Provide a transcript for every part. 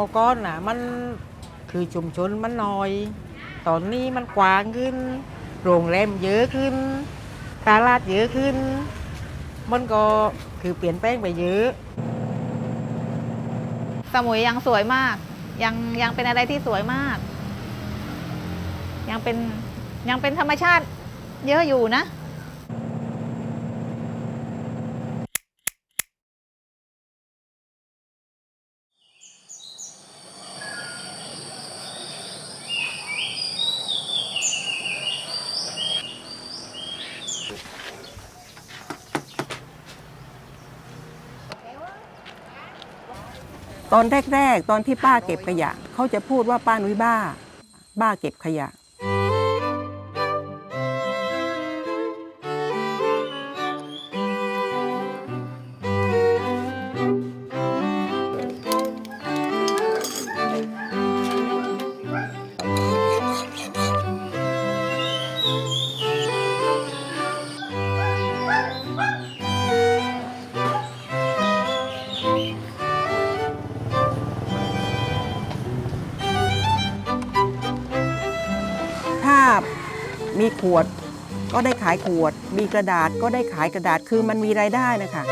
มื่อก่อนน่ะมันคือชุมชนมันน้อย ตอนนี้มันกว้างขึ้น โรงแรมเยอะขึ้น ตลาดเยอะขึ้น มันก็คือเปลี่ยนแปลงไปเยอะ สมุยยังสวยมาก ยังยังเป็นอะไรที่สวยมาก ยังเป็นยังเป็นธรรมชาติเยอะอยู่นะ ตอนแรก ๆ ตอนที่ป้าเก็บขยะเขาจะพูดว่าป้านุ้ยบ้า บ้าเก็บขยะ ขวด ก็ได้ขายขวด มีกระดาษก็ได้ขายกระดาษคือมันมีรายได้นะคะ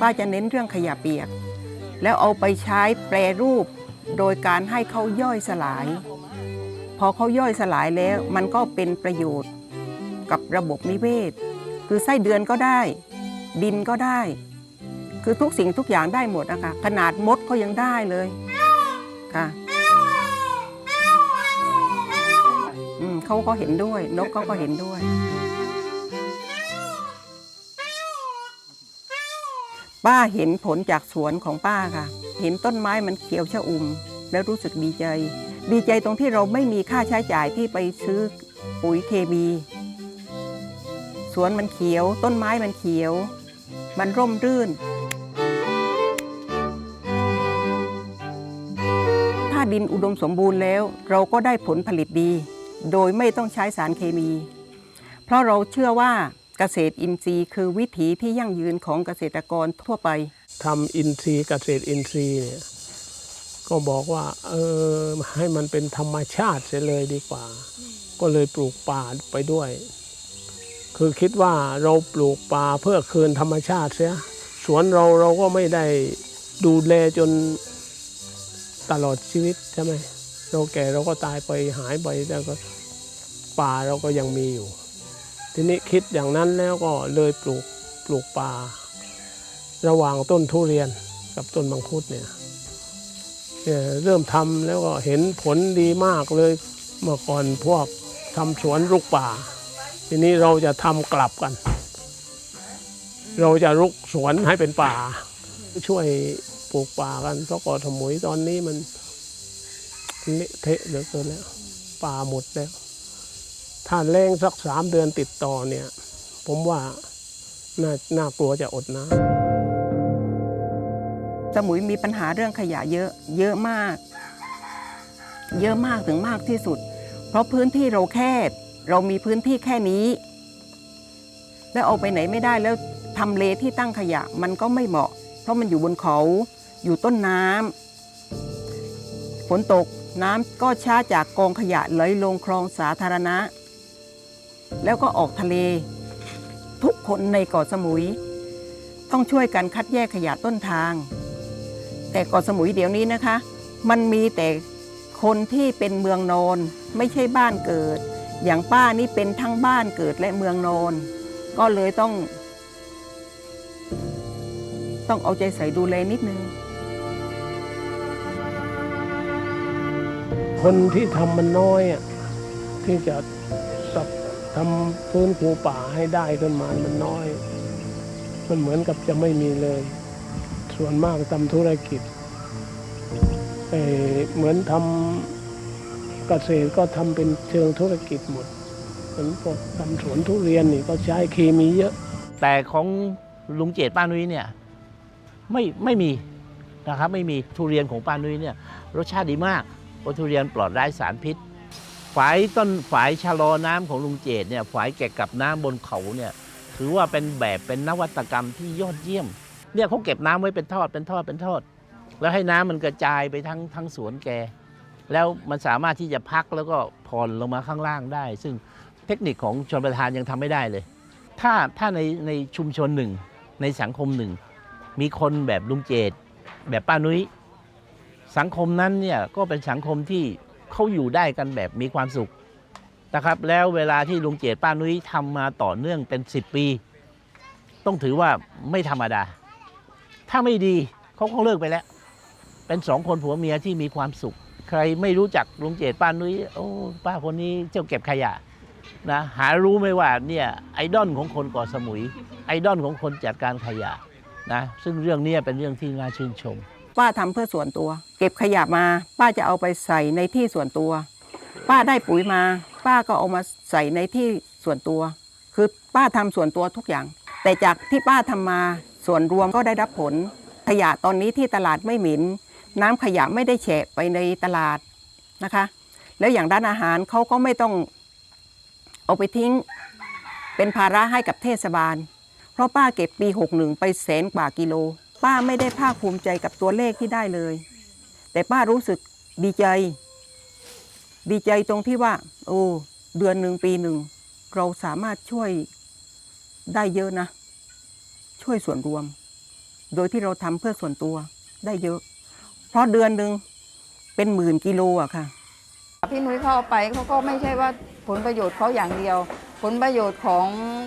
ป้าจะเน้นเรื่องขยะเปียก แล้วเอาไปใช้แปรรูป โดยการให้เขาย่อยสลาย พอเขาย่อยสลายแล้วมันก็เป็นประโยชน์กับระบบนิเวศ คือไส้เดือนก็ได้ ดินก็ได้ คือทุกสิ่งทุกอย่างได้หมดนะคะขนาดมดเขายังได้เลยค่ะ เขาก็เห็นด้วย นกเขาก็เห็นด้วย ป้าเห็นผลจากสวนของป้าค่ะ เห็นต้นไม้มันเขียวชะอุ่ม แล้วรู้สึกดีใจ ดีใจตรงที่เราไม่มีค่าใช้จ่ายที่ไปซื้อปุ๋ยเคมีสวนมันเขียว ต้นไม้มันเขียว มันร่มรื่น ถ้าดินอุดมสมบูรณ์แล้ว เราก็ได้ผลผลิตดี โดยไม่ต้องใช้สารเคมี เพราะเราเชื่อว่าเกษตรอินทรีย์ คือวิถีที่ยั่งยืนของเกษตรกรทั่วไปทำอินทรีย์เกษตรอินทรีย์เนี่ยก็บอกว่าเออให้มันเป็นธรรมชาติเสียเลยดีกว่า ก็เลยปลูกป่าไปด้วย คือคิดว่าเราปลูกป่าเพื่อคืนธรรมชาติเสียสวนเราเราก็ไม่ได้ดูแลจนตลอดชีวิตใช่ไหม เราแก่เราก็ตายไปหายไปแต่ก็ป่าเราก็ยังมีอยู่ ทีนี้คิดอย่างนั้นแล้วก็เลยปลูกปลูกป่า ระหว่างต้นทุเรียนกับต้นมังคุดเนี่ยเริ่มทำแล้วก็เห็นผลดีมากเลยเมื่อก่อนพวกทำสวนรุกป่า ทีนี้เราจะทำกลับกัน เราจะรุกสวนให้เป็นป่า ช่วยปลูกป่ากันเพราะกาะสมุยตอนนี้มัน เละเทะเหลือเกินแล้วป่าหมดแล้ว ถ้าแรงสักสามเดือนติดต่อเนี่ย ผมว่าน่าน่ากลัวจะอดน้ำสมุยมีปัญหาเรื่องขยะเยอะ เยอะมาก เยอะมากถึงมากที่สุด เพราะพื้นที่เราแคบ เรามีพื้นที่แค่นี้ แล้วเอาไปไหนไม่ได้แล้วทำเลที่ตั้งขยะมันก็ไม่เหมาะ เพราะมันอยู่บนเขา อยู่ต้นน้ำฝนตก น้ำก็ช้าจากกองขยะไหลลงคลองสาธารณะ แล้วก็ออกทะเล ทุกคนในเกาะสมุย ต้องช่วยกันคัดแยกขยะต้นทาง แต่เกาะสมุยเดี๋ยวนี้นะคะ มันมีแต่คนที่เป็นเมืองนอนไม่ใช่บ้านเกิด อย่างป้านี่เป็นทั้งบ้านเกิดและเมืองนอนก็เลยต้อง ต้องเอาใจใส่ดูแลนิดนึง คนที่ทำมันน้อยอะที่จะสับทำฟื้นฟูป่าให้ได้ขึ้นมามันน้อย มันเหมือนกับจะไม่มีเลย ส่วนมากทำธุรกิจเอ่อเหมือนทำเกษตรก็ทำเป็นเชิงธุรกิจหมดเหมือนพวกทำสวนทุเรียนนี่ก็ใช้เคมีเยอะ แต่ของลุงเจตป้านุ้ยเนี่ยไม่ไม่มีนะครับไม่มีทุเรียนของป้านุ้ยเนี่ยรสชาติดีมาก เพราะทุเรียนปลอดไร้สารพิษ ฝายต้นฝายชะลอน้ำของลุงเจตเนี่ยฝายแกะกับน้ำบนเขาเนี่ยถือว่าเป็นแบบเป็นนวัตกรรมที่ยอดเยี่ยม เนี่ยเขาเก็บน้ำไว้เป็นทอดเป็นทอดเป็นทอด แล้วให้น้ำมันกระจายไปทั้งทั้งสวนแก แล้วมันสามารถที่จะพักแล้วก็ผ่อนลงมาข้างล่างได้ ซึ่งเทคนิคของชนประทานยังทำไม่ได้เลย ถ้าถ้าในในชุมชนหนึ่งในสังคมหนึ่ง มีคนแบบลุงเจตแบบป้านุ้ย สังคมนั้นเนี่ยก็เป็นสังคมที่เขาอยู่ได้กันแบบมีความสุขนะครับ แล้วเวลาที่ลุงเจตป้านุ้ยทำมาต่อเนื่องเป็น 10 ปี ต้องถือว่าไม่ธรรมดา ถ้าไม่ดีเขาคงเลิกไปแล้ว เป็นสองคนผัวเมียที่มีความสุข ใครไม่รู้จักลุงเจตป้านุ้ยโอ้ป้าคนนี้เจ้าเก็บขยะนะหารู้ไหมว่าเนี่ยไอดอลของคนกาะสมุย ไอดอลของคนจัดการขยะนะซึ่งเรื่องนี้เป็นเรื่องที่น่าชื่นชม ป้าทำเพื่อส่วนตัว เก็บขยะมา ป้าจะเอาไปใส่ในที่ส่วนตัว ป้าได้ปุ๋ยมา ป้าก็เอามาใส่ในที่ส่วนตัว คือป้าทำส่วนตัวทุกอย่าง แต่จากที่ป้าทำมาส่วนรวมก็ได้รับผล ขยะตอนนี้ที่ตลาดไม่หม็นน้ำขยะไม่ได้แฉะไปในตลาดนะคะ แล้วอย่างร้านอาหารเขาก็ไม่ต้องเอาไปทิ้ง เป็นภาระให้กับเทศบาล เพราะป้าเก็บปี 61 ไปแสนกว่ากิโล ป้าไม่ได้ภาคภูมิใจกับตัวเลขที่ได้เลย แต่ป้ารู้สึกดีใจ ดีใจตรงที่ว่า โอ้เดือนหนึ่งปีหนึ่ง เราสามารถช่วยได้เยอะนะ ช่วยส่วนรวม โดยที่เราทำเพื่อส่วนตัวได้เยอะ เพราะเดือนหนึ่งเป็นหมื่นกิโลอะค่ะ พี่นุ้ยเข้าไปเขาก็ไม่ใช่ว่าผลประโยชน์เขาอย่างเดียว ผลประโยชน์ของ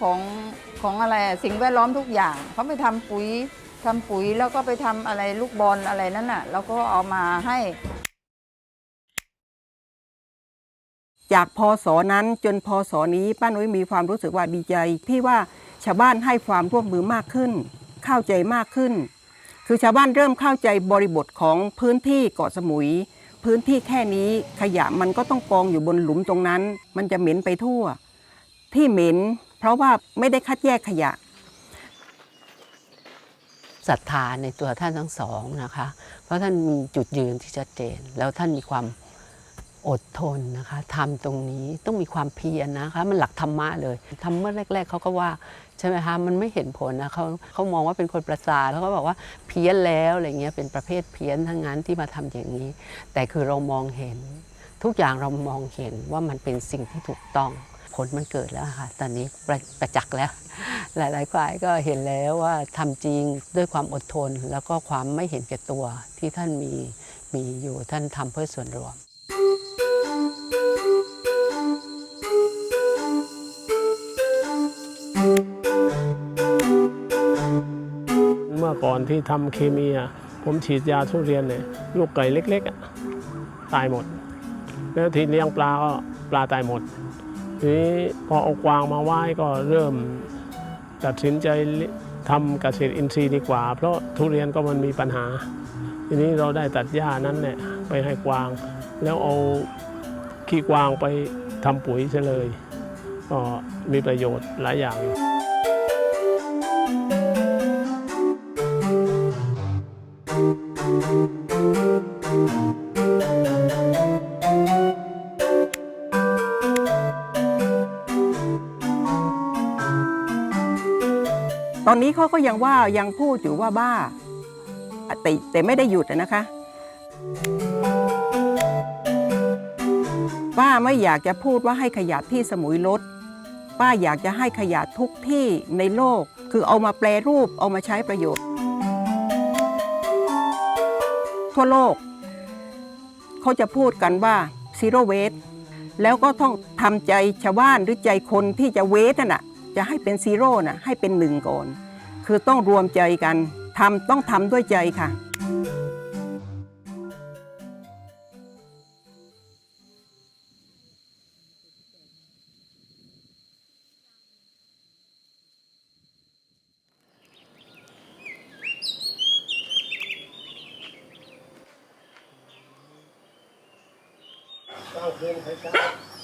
ของของอะไรสิ่งแวดล้อมทุกอย่างเขาไปทำปุ๋ย ทำปุ๋ยแล้วก็ไปทำอะไรลูกบอลอะไรนั่นน่ะแล้วก็เอามาให้ จากพศนั้นจนพศนี้ป้านุ้ยมีความรู้สึกว่าดีใจ ที่ว่าชาวบ้านให้ความร่วมมือมากขึ้น เข้าใจมากขึ้น คือชาวบ้านเริ่มเข้าใจบริบทของพื้นที่เกาะสมุย พื้นที่แค่นี้ขยะมันก็ต้องกองอยู่บนหลุมตรงนั้น มันจะเหม็นไปทั่ว ที่เหม็น เพราะว่าไม่ได้คัดแยกขยะ ศรัทธาในตัวท่านทั้งสองนะคะ เพราะท่านมีจุดยืนที่ชัดเจน แล้วท่านมีความอดทนนะคะทำตรงนี้ต้องมีความเพียรนะคะ มันหลักธรรมะเลยทำเมื่อแรก ๆเขาก็ว่าใช่ไหมคะมันไม่เห็นผลนะเขาเขามองว่าเป็นคนประสาทแล้วก็บอกว่าเพี้ยนแล้วอะไรเงี้ยเป็นประเภทเพี้ยนทั้งนั้นที่มาทำอย่างนี้ แต่คือเรามองเห็น ทุกอย่างเรามองเห็นว่ามันเป็นสิ่งที่ถูกต้อง ผลมันเกิดแล้วค่ะตอนนี้ประประจักษ์แล้ว หลาย ๆ ฝ่ายก็เห็นแล้วว่าทำจริงด้วยความอดทน แล้วก็ความไม่เห็นแก่ตัวที่ท่านมีมีอยู่ท่านทำเพื่อส่วนรวมเมื่อก่อนที่ทำเคมีอะผมฉีดยาทุเรียนเนี่ยลูกไก่เล็กๆอะตายหมด แล้วทีเลี้ยงปลาก็ปลาตายหมด ทีนี้พอเอากวางมาไหว้ก็เริ่มตัดสินใจทำเกษตรอินทรีย์ดีกว่า เพราะทุเรียนก็มันมีปัญหา ทีนี้เราได้ตัดหญ้านั้นเนี่ยไปให้กวาง แล้วเอาขี้กวางไปทำปุ๋ยเสียเลย ก็มีประโยชน์หลายอย่าง ตอนนี้เขาก็ยังว่ายังพูดอยู่ว่าบ้า แต่แต่ไม่ได้หยุดนะคะป้าไม่อยากจะพูดว่าให้ขยะที่สมุยลด ป้าอยากจะให้ขยะทุกที่ในโลก คือเอามาแปลรูปเอามาใช้ประโยชน์ ทั่วโลก เขาจะพูดกันว่า zero waste แล้วก็ต้องทำใจชาวบ้านหรือใจคนที่จะเวสน่ะ จะให้เป็นซีโร่น่ะให้เป็นหนึ่งก่อน คือต้องรวมใจกันทำต้องทำด้วยใจค่ะ到时候才下。